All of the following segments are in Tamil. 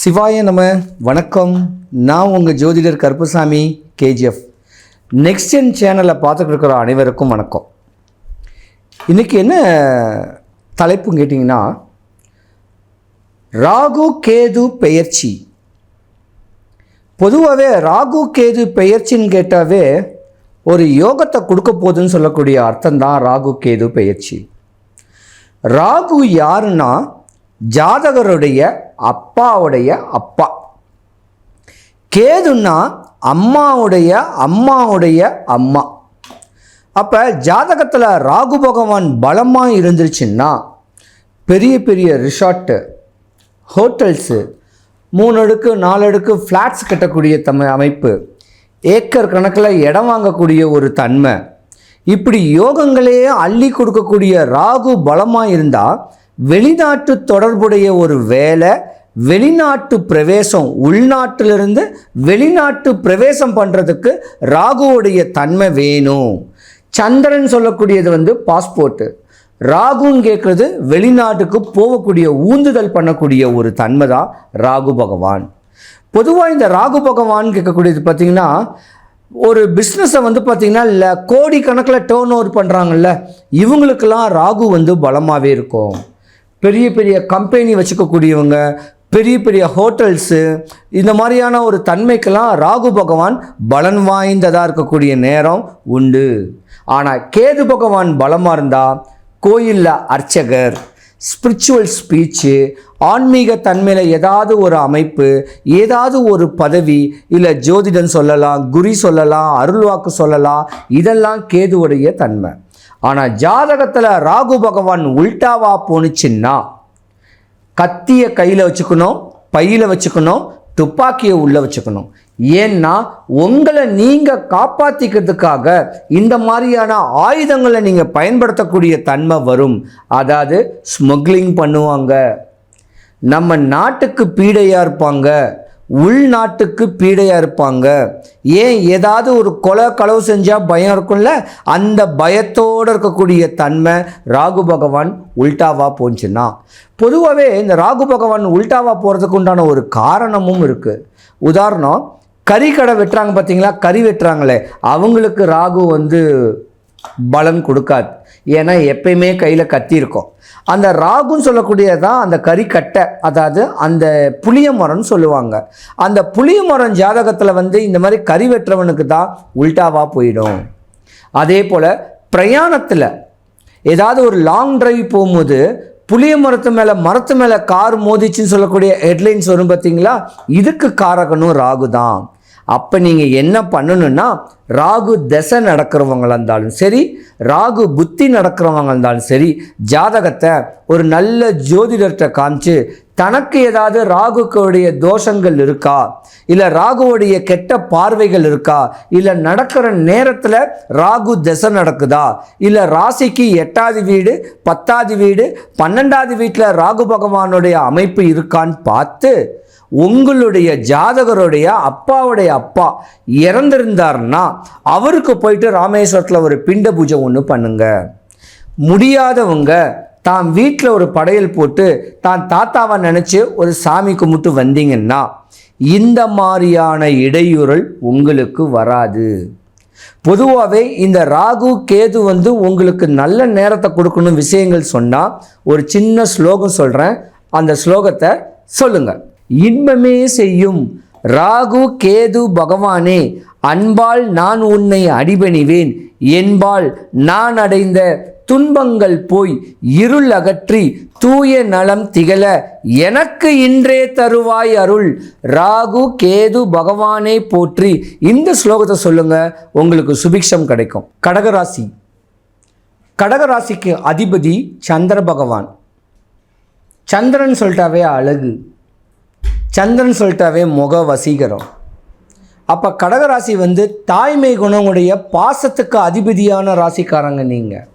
சிவாய நம வணக்கம். நான் உங்கள் ஜோதிடர் கருப்புசாமி கேஜிஎஃப். நெக்ஸ்ட் ஜென் சேனலை பார்த்துட்டு இருக்கிற அனைவருக்கும் வணக்கம். இன்றைக்கி என்ன தலைப்புன்னு கேட்டிங்கன்னா ராகு கேது பெயர்ச்சி. பொதுவாகவே ராகு கேது பெயர்ச்சின்னு கேட்டாவே ஒரு யோகத்தை கொடுக்க போகுதுன்னு சொல்லக்கூடிய அர்த்தம் தான் ராகு கேது பெயர்ச்சி. ராகு யாருன்னா ஜாதகருடைய அப்பாவுடைய அப்பா. கேதுன்னா அம்மாவுடைய அம்மாவுடைய அம்மா. அப்போ ஜாதகத்தில் ராகு பகவான் பலமாக இருந்துருச்சுன்னா பெரிய பெரிய ரிசார்ட்டு ஹோட்டல்ஸு மூணு அடுக்கு நாலு அடுக்கு ஃப்ளாட்ஸ் கட்டக்கூடிய தம அமைப்பு ஏக்கர் கணக்கில் இடம் வாங்கக்கூடிய ஒரு தன்மை. இப்படி யோகங்களையே அள்ளி கொடுக்கக்கூடிய ராகு பலமாக இருந்தால் வெளிநாட்டு தொடர்புடைய ஒரு வேலை வெளிநாட்டு பிரவேசம் உள்நாட்டிலிருந்து வெளிநாட்டு பிரவேசம் பண்ணுறதுக்கு ராகுவுடைய தன்மை வேணும். சந்திரன் சொல்லக்கூடியது வந்து பாஸ்போர்ட்டு ராகுன்னு கேட்குறது வெளிநாட்டுக்கு போகக்கூடிய ஊந்துதல் பண்ணக்கூடிய ஒரு தன்மை தான் ராகு பகவான். பொதுவாக இந்த ராகு பகவான் கேட்கக்கூடியது பார்த்திங்கன்னா ஒரு பிஸ்னஸை வந்து பார்த்திங்கன்னா இல்லை கோடி கணக்கில் டேர்ன் ஓவர் பண்ணுறாங்கல்ல இவங்களுக்கெல்லாம் ராகு வந்து பலமாகவே இருக்கும். பெரிய பெரிய கம்பெனி வச்சுக்கக்கூடியவங்க பெரிய பெரிய ஹோட்டல்ஸு இந்த மாதிரியான ஒரு தன்மைக்கெல்லாம் ராகு பகவான் பலன் வாய்ந்ததாக இருக்கக்கூடிய நேரம் உண்டு. ஆனால் கேது பகவான் பலமாக இருந்தால் கோயிலில் அர்ச்சகர் ஸ்பிரிச்சுவல் ஸ்பீச்சு ஆன்மீக தன்மையில் ஏதாவது ஒரு அமைப்பு ஏதாவது ஒரு பதவி இல்லை ஜோதிடன் சொல்லலாம் குறி சொல்லலாம் அருள்வாக்கு சொல்லலாம் இதெல்லாம் கேதுவுடைய தன்மை. ஆனால் ஜாதகத்தில் ராகு பகவான் உல்டாவா போணுச்சுன்னா கத்தியை கையில் வச்சுக்கணும் பையில் வச்சுக்கணும் துப்பாக்கியை உள்ளே வச்சுக்கணும். ஏன்னா உங்களை நீங்கள் காப்பாற்றிக்கிறதுக்காக இந்த மாதிரியான ஆயுதங்களை நீங்கள் பயன்படுத்தக்கூடிய தன்மை வரும். அதாவது ஸ்மக்லிங் பண்ணுவாங்க. நம்ம நாட்டுக்கு பீடையாக இருப்பாங்க. உள்நாட்டுக்கு பீடையாக இருப்பாங்க. ஏன்? ஏதாவது ஒரு கொலை களவு செஞ்சால் பயம் இருக்கும்ல? அந்த பயத்தோடு இருக்கக்கூடிய தன்மை ராகு பகவான் உல்டாவாக போச்சுன்னா. பொதுவாகவே இந்த ராகு பகவான் உல்டாவாக போகிறதுக்கு உண்டான ஒரு காரணமும் இருக்குது உதாரணம் கறி கடை வெட்டுறாங்க பார்த்தீங்களா கறி வெட்டுறாங்களே. அவங்களுக்கு ராகு வந்து பலன் கொடுக்காது. ஏன்னா எப்பயுமே கையில் கத்தி இருக்கும். அந்த ராகுன்னு சொல்லக்கூடியது தான் அந்த கறிக்கட்டை அதாவது அந்த புளிய மரம்னு சொல்லுவாங்க. அந்த புளிய மரம் ஜாதகத்தில் வந்து இந்த மாதிரி கறி வெட்டுறவனுக்கு தான் உல்டாவாக போயிடும். அதே போல் பிரயாணத்தில் ஏதாவது ஒரு லாங் டிரைவ் போகும்போது புளிய மரத்து மேலே மரத்து மேலே கார் மோதிச்சுன்னு சொல்லக்கூடிய ஹெட்லைன்ஸ் வரும் பார்த்தீங்களா இதுக்கு காரகனும் ராகு தான் அப்போ நீங்கள் என்ன பண்ணணும்னா ராகு தசை நடக்கிறவங்களா இருந்தாலும் சரி ராகு புத்தி நடக்கிறவங்க இருந்தாலும் சரி ஜாதகத்தை ஒரு நல்ல ஜோதிடர்கிட்ட காமிச்சு தனக்கு ஏதாவது ராகுக்குடைய தோஷங்கள் இருக்கா? இல்லை ராகுவுடைய கெட்ட பார்வைகள் இருக்கா? இல்லை நடக்கிற நேரத்தில் ராகு தசை நடக்குதா? இல்லை ராசிக்கு எட்டாவது வீடு பத்தாவது வீடு பன்னெண்டாவது வீட்டில் ராகு பகவானுடைய அமைப்பு இருக்கான்னு பார்த்து உங்களுடைய ஜாதகருடைய அப்பாவுடைய அப்பா இறந்திருந்தார்னா அவருக்கு போயிட்டு ராமேஸ்வரத்தில் ஒரு பிண்ட பூஜை ஒன்று பண்ணுங்க. முடியாதவங்க தான் வீட்டில் ஒரு படையல் போட்டு தான் தாத்தாவை நினச்சி ஒரு சாமி கும்பிட்டு வந்தீங்கன்னா இந்த மாதிரியான இடையூறல் உங்களுக்கு வராது. பொதுவாகவே இந்த ராகு கேது வந்து உங்களுக்கு நல்ல நேரத்தை கொடுக்கணும் விஷயங்கள் சொன்னால் ஒரு சின்ன ஸ்லோகம் சொல்கிறேன் அந்த ஸ்லோகத்தை சொல்லுங்கள் இன்பமே செய்யும். ராகு கேது பகவானே அன்பால் நான் உன்னை அடிபணிவேன். என்பால் நான் அடைந்த துன்பங்கள் போய் இருள் அகற்றி தூய நலம் திகழ எனக்கு இன்றே தருவாய் அருள். ராகு கேது பகவானே போற்றி இந்த ஸ்லோகத்தை சொல்லுங்க. உங்களுக்கு சுபிக்ஷம் கிடைக்கும். கடகராசி. கடகராசிக்கு அதிபதி சந்திர பகவான். சந்திரன் சொல்லிட்டாவே அழகு. சந்திரன் சொல்லிட்டாவே முக வசீகரம். அப்போ கடகராசி வந்து தாய்மை குணமுடைய பாசத்துக்கு அதிபதியான ராசிக்காரங்க நீங்கள்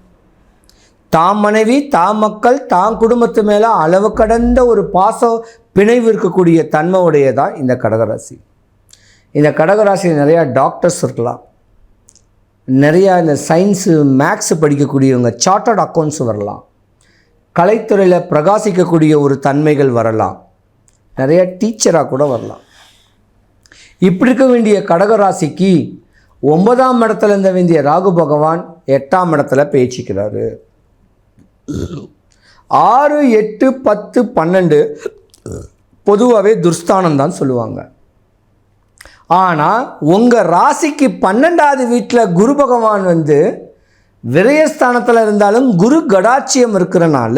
தாம் மனைவி தாம் மக்கள் தாம் குடும்பத்து மேலே அளவு கடந்த ஒரு பாசம் பிணைவு இருக்கக்கூடிய தன்மை தான் இந்த கடகராசி இந்த கடகராசியில் நிறையா டாக்டர்ஸ் இருக்கலாம். நிறையா இந்த சயின்ஸு மேக்ஸ் படிக்கக்கூடியவங்க சார்ட்டர்ட் அக்கௌண்ட்ஸ் வரலாம். கலைத்துறையில் பிரகாசிக்கக்கூடிய ஒரு தன்மைகள் வரலாம். நிறைய டீச்சராக கூட வரலாம். இப்படி இருக்க வேண்டிய கடகராசிக்கு ஒன்பதாம் இடத்துல இருந்த வேண்டிய ராகு பகவான் எட்டாம் இடத்துல பேச்சிக்கிறாரு ஆறு எட்டு பத்து பன்னெண்டு பொதுவாகவே துர்ஸ்தானம் தான் சொல்லுவாங்க. ஆனால் உங்கள் ராசிக்கு பன்னெண்டாவது வீட்டில் குரு பகவான் வந்து விரயஸ்தானத்தில் இருந்தாலும் குரு கடாட்சியம் இருக்கிறனால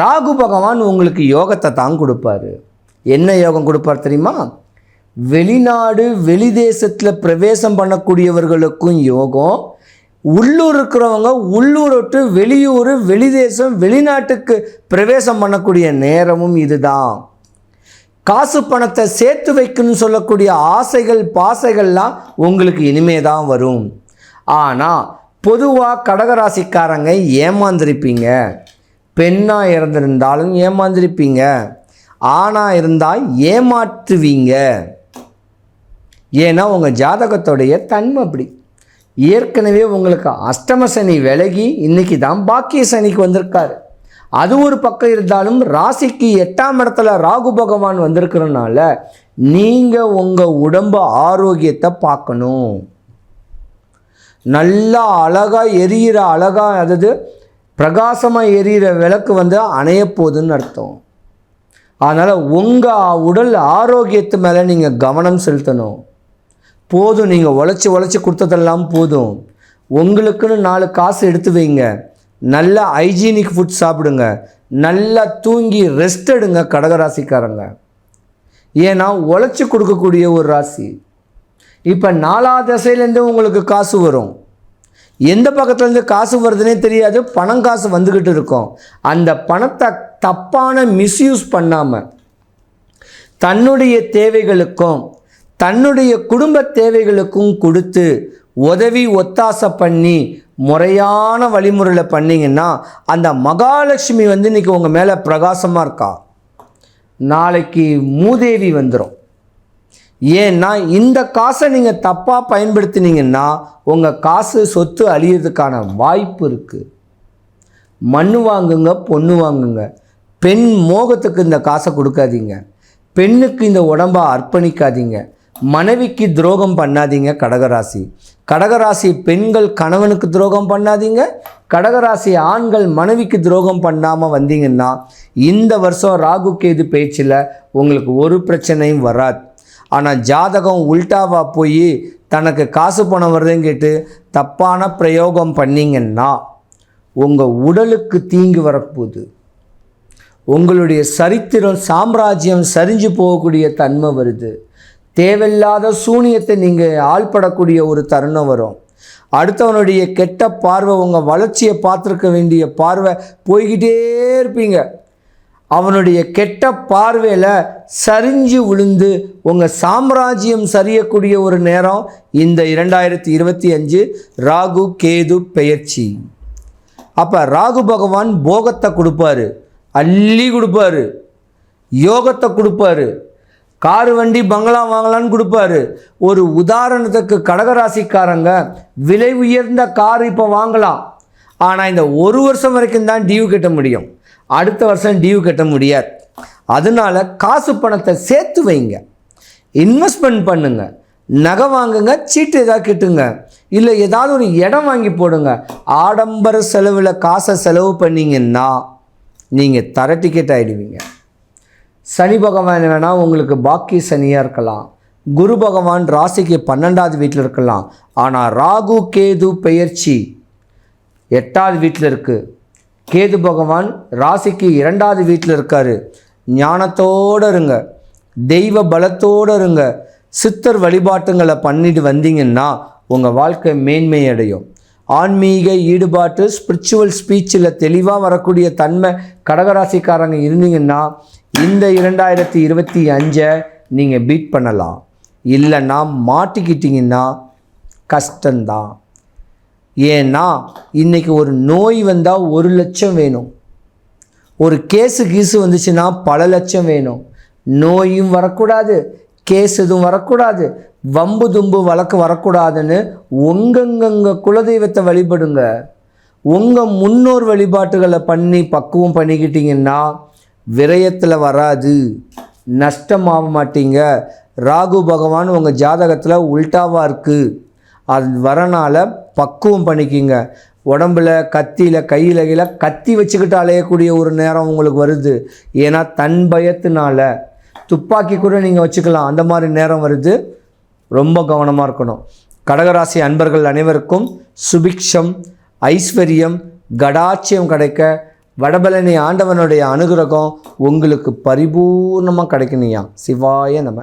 ராகு பகவான் உங்களுக்கு யோகத்தை தான் கொடுப்பாரு. என்ன யோகம் கொடுப்பார் தெரியுமா? வெளிநாடு வெளி தேசத்தில் பிரவேசம் பண்ணக்கூடியவர்களுக்கும் யோகம். உள்ளூர் இருக்கிறவங்க உள்ளூர் விட்டு வெளியூர் வெளிதேசம் வெளிநாட்டுக்கு பிரவேசம் பண்ணக்கூடிய நேரமும் இதுதான். காசு பணத்தை சேர்த்து வைக்கணும்னு சொல்லக்கூடிய ஆசைகள் பாசைகள்லாம் உங்களுக்கு இனிமே தான் வரும். ஆனால் பொதுவாக கடகராசிக்காரங்க ஏமாந்திருப்பீங்க. பெண்ணாக இறந்திருந்தாலும் ஏமாந்திருப்பீங்க. ஆணாக இருந்தால் ஏமாற்றுவீங்க. ஏன்னா உங்கள் ஜாதகத்துடைய தன்மை அப்படி. ஏற்கனவே உங்களுக்கு அஷ்டம சனி விலகி இன்னைக்கு தான் பாக்கிய சனிக்கு வந்திருக்காரு. அது ஒரு பக்கம் இருந்தாலும் ராசிக்கு எட்டாம் இடத்துல ராகு பகவான் வந்திருக்கிறனால நீங்கள் உங்கள் உடம்பு ஆரோக்கியத்தை பார்க்கணும். நல்லா அழகாக எரியிற அழகாக அதாவது பிரகாசமாக எரியிற விளக்கு வந்து அணையப்போகுதுன்னு அர்த்தம். அதனால் உங்கள் உடல் ஆரோக்கியத்து மேலே நீங்கள் கவனம் செலுத்தணும். போதும் நீங்கள் உழைச்சி உழைச்சி கொடுத்ததெல்லாம் போதும். உங்களுக்குன்னு நாலு காசு எடுத்து வைங்க. நல்ல ஹைஜீனிக் ஃபுட் சாப்பிடுங்க. நல்லா தூங்கி ரெஸ்ட் எடுங்க கடகராசிக்காரங்க. ஏன்னா உழைச்சி கொடுக்கக்கூடிய ஒரு ராசி. இப்போ நாலா திசையிலேருந்து உங்களுக்கு காசு வரும். எந்த பக்கத்துலேருந்து காசு வருதுன்னே தெரியாது. பணம் காசு வந்துக்கிட்டு இருக்கும். அந்த பணத்தை தப்பான மிஸ்யூஸ் பண்ணாமல் தன்னுடைய தேவைகளுக்கும் தன்னுடைய குடும்ப தேவைகளுக்கும் கொடுத்து உதவி ஒத்தாசை பண்ணி முறையான வழிமுறையில் பண்ணிங்கன்னா அந்த மகாலட்சுமி வந்து இன்றைக்கி உங்கள் மேலே பிரகாசமாக இருக்கா? நாளைக்கு மூதேவி வந்துடும் ஏன்னா இந்த காசை நீங்கள் தப்பாக பயன்படுத்தினீங்கன்னா உங்கள் காசு சொத்து அழியிறதுக்கான வாய்ப்பு இருக்குது மண் வாங்குங்க பொண்ணு வாங்குங்க. பெண் மோகத்துக்கு இந்த காசை கொடுக்காதீங்க. பெண்ணுக்கு இந்த உடம்பை அர்ப்பணிக்காதீங்க. மனைவிக்கு துரோகம் பண்ணாதீங்க கடகராசி. கடகராசி பெண்கள் கணவனுக்கு துரோகம் பண்ணாதீங்க. கடகராசி ஆண்கள் மனைவிக்கு துரோகம் பண்ணாமல் வந்தீங்கன்னா இந்த வருஷம் ராகு கேது பேச்சில் உங்களுக்கு ஒரு பிரச்சனையும் வராது. ஆனால் ஜாதகம் உல்டாவா போய் தனக்கு காசு பணம் வருதுன்னு கேட்டு தப்பான பிரயோகம் பண்ணீங்கன்னா உங்கள் உடலுக்கு தீங்கு வரப்போகுது. உங்களுடைய சரித்திரம் சாம்ராஜ்யம் சரிஞ்சு போகக்கூடிய தன்மை வருது. தேவையில்லாத சூனியத்தை நீங்கள் ஆள்படக்கூடிய ஒரு தருணம் வரும். அடுத்தவனுடைய கெட்ட பார்வை உங்கள் வளர்ச்சியை பார்த்துருக்க வேண்டிய பார்வை போய்கிட்டே இருப்பீங்க. அவனுடைய கெட்ட பார்வையில் சரிஞ்சு விழுந்து உங்கள் சாம்ராஜ்யம் சரியக்கூடிய ஒரு நேரம் இந்த இரண்டாயிரத்தி இருபத்தி அஞ்சு ராகு கேது பெயர்ச்சி. அப்போ ராகு பகவான் போகத்தை கொடுப்பாரு. அள்ளி கொடுப்பாரு. யோகத்தை கொடுப்பாரு. காரு வண்டி பங்களா வாங்கலான்னு கொடுப்பாரு. ஒரு உதாரணத்துக்கு கடகராசிக்காரங்க விலை உயர்ந்த கார் இப்போ வாங்கலாம். ஆனால் இந்த ஒரு வருஷம் வரைக்கும் தான் டியூ கட்ட முடியும். அடுத்த வருஷம் டியூ கட்ட முடியாது. அதனால காசு பணத்தை சேர்த்து வைங்க. இன்வெஸ்ட்மெண்ட் பண்ணுங்க. நகை வாங்குங்க சீட்டு ஏதாவது கிட்டுங்க. இல்லை ஏதாவது ஒரு இடம் வாங்கி போடுங்க. ஆடம்பர செலவில் காசை செலவு பண்ணீங்கன்னா நீங்கள் தர டிக்கெட் ஆகிடுவீங்க சனி பகவான் வேணால் உங்களுக்கு பாக்கி சனியாக இருக்கலாம். குரு பகவான் ராசிக்கு பன்னெண்டாவது வீட்டில் இருக்கலாம். ஆனால் ராகு கேது பெயர்ச்சி எட்டாவது வீட்டில் இருக்குது கேது பகவான் ராசிக்கு இரண்டாவது வீட்டில் இருக்கார். ஞானத்தோடு இருங்க. தெய்வ பலத்தோடு இருங்க. சித்தர் வழிபாட்டுங்களை பண்ணிட்டு வந்தீங்கன்னா உங்கள் வாழ்க்கை மேன்மை அடையும் ஆன்மீக ஈடுபாட்டு ஸ்பிரிச்சுவல் ஸ்பீச்சில் தெளிவாக வரக்கூடிய தன்மை கடகராசிக்காரங்க இருந்தீங்கன்னா இந்த இரண்டாயிரத்தி இருபத்தி அஞ்சை நீங்கள் பீட் பண்ணலாம். இல்லைன்னா மாட்டிக்கிட்டீங்கன்னா கஷ்டந்தான் ஏன்னா இன்றைக்கி ஒரு நோய் வந்தால் ஒரு லட்சம் வேணும். ஒரு கேஸு கீஸு வந்துச்சுன்னா பல லட்சம் வேணும். நோயும் வரக்கூடாது. கேஸ் எதுவும் வரக்கூடாது. வம்பு தும்பு வழக்கு வரக்கூடாதுன்னு உங்கங்கங்க குலதெய்வத்தை வழிபடுங்க. உங்கள் முன்னோர் வழிபாட்டுகளை பண்ணி பக்குவம் பண்ணிக்கிட்டீங்கன்னா விரயத்தில் வராது. நஷ்டமாக மாட்டீங்க. ராகு பகவான் உங்கள் ஜாதகத்தில் உல்டாவாக இருக்குது அது வரனால் பக்குவம் பண்ணிக்கிங்க. உடம்புல கத்தியில் கையில் கையில் கத்தி வச்சுக்கிட்டு அலையக்கூடிய ஒரு நேரம் உங்களுக்கு வருது. ஏன்னா தன் பயத்தினால துப்பாக்கி கூட நீங்கள் வச்சுக்கலாம். அந்த மாதிரி நேரம் வருது. ரொம்ப கவனமாக இருக்கணும். கடகராசி அன்பர்கள் அனைவருக்கும் சுபிக்ஷம் ஐஸ்வர்யம் கடாட்சியம் கிடைக்க வடபழனி ஆண்டவனுடைய அனுகிரகம் உங்களுக்கு பரிபூர்ணமாக கிடைக்கணுயா சிவாய நம.